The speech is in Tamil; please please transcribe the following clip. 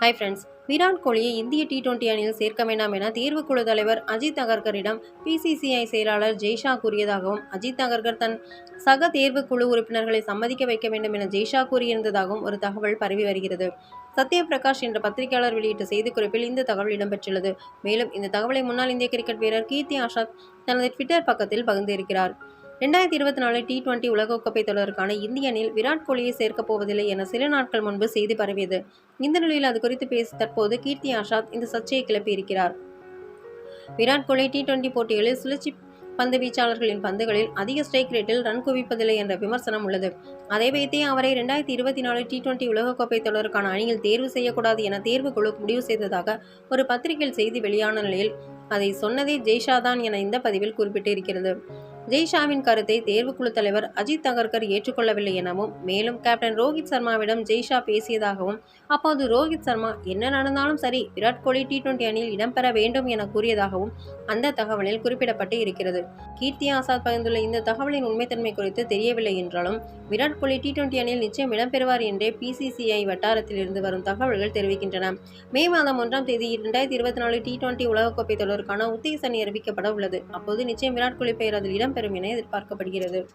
ஹாய் ஃப்ரெண்ட்ஸ் விராட் கோலியை இந்திய டி டுவெண்டி அணியில் சேர்க்க வேண்டாம் என தேர்வுக்குழு தலைவர் அஜித் அகர்கரிடம் பிசிசிஐ செயலாளர் ஜெய்ஷா கூறியதாகவும் அஜித் அகர்கர் தன் சக தேர்வுக்குழு உறுப்பினர்களை சம்மதிக்க வைக்க வேண்டும் என ஜெய்ஷா கூறியிருந்ததாகவும் ஒரு தகவல் பரவி வருகிறது. சத்யபிரகாஷ் என்ற பத்திரிகையாளர் வெளியிட்ட செய்திக்குறிப்பில் இந்த தகவல் இடம்பெற்றுள்ளது. மேலும் இந்த தகவலை முன்னாள் இந்திய கிரிக்கெட் வீரர் கீர்த்தி ஆஷாத் தனது ட்விட்டர் பக்கத்தில் பகிர்ந்திருக்கிறார். ரெண்டாயிரத்தி இருபத்தி நாலு டி டுவெண்டி உலகக்கோப்பை தொடருக்கான இந்திய அணியில் விராட் கோலியை சேர்க்கப் போவதில்லை என சில நாட்கள் முன்பு செய்தி பரவியது. இந்த நிலையில் அது குறித்து பேசி தற்போது கீர்த்தி ஆஷாத் இந்த சர்ச்சையை கிளப்பியிருக்கிறார். விராட் கோலி டி டுவெண்டி போட்டிகளில் சுழற்சி பந்து வீச்சாளர்களின் பந்துகளில் அதிக ஸ்ட்ரைக் ரேட்டில் ரன் குவிப்பதில்லை என்ற விமர்சனம் உள்ளது. அதை வைத்தே அவரை ரெண்டாயிரத்தி இருபத்தி நாலு டி டுவெண்டி உலகக்கோப்பை தொடருக்கான அணியில் தேர்வு செய்யக்கூடாது என தேர்வுக்குழு முடிவு செய்ததாக ஒரு பத்திரிகையில் செய்தி வெளியான நிலையில் அதை சொன்னதே ஜெய்ஷா தான் என இந்த பதிவில் குறிப்பிட்டிருக்கிறது. ஜெய்ஷாவின் கருத்தை தேர்வுக்குழு தலைவர் அஜித் தகர்கர் ஏற்றுக்கொள்ளவில்லை எனவும் மேலும் கேப்டன் ரோஹித் சர்மாவிடம் ஜெய்ஷா பேசியதாகவும் அப்போது ரோஹித் சர்மா என்ன நடந்தாலும் சரி விராட் கோலி டி டுவெண்டி அணியில் இடம்பெற வேண்டும் என கூறியதாகவும் அந்த தகவலில் குறிப்பிடப்பட்டு இருக்கிறது. கீர்த்தி ஆசாத் பகிர்ந்துள்ள இந்த தகவலின் உண்மைத்தன்மை குறித்து தெரியவில்லை என்றாலும் விராட் கோலி டி டுவெண்டி அணியில் நிச்சயம் இடம்பெறுவார் என்றே பிசிசிஐ வட்டாரத்தில் இருந்து வரும் தகவல்கள் தெரிவிக்கின்றன. மே மாதம் ஒன்றாம் தேதி இரண்டாயிரத்தி இருபத்தி நாலு டி டுவெண்டி உலகக்கோப்பை தொடருக்கான உத்தேச அணி அறிவிக்கப்பட உள்ளது. அப்போது நிச்சயம் விராட் கோலி பெயர் அதில் இடம்பெறும் என எதிர்பார்க்கப்படுகிறது.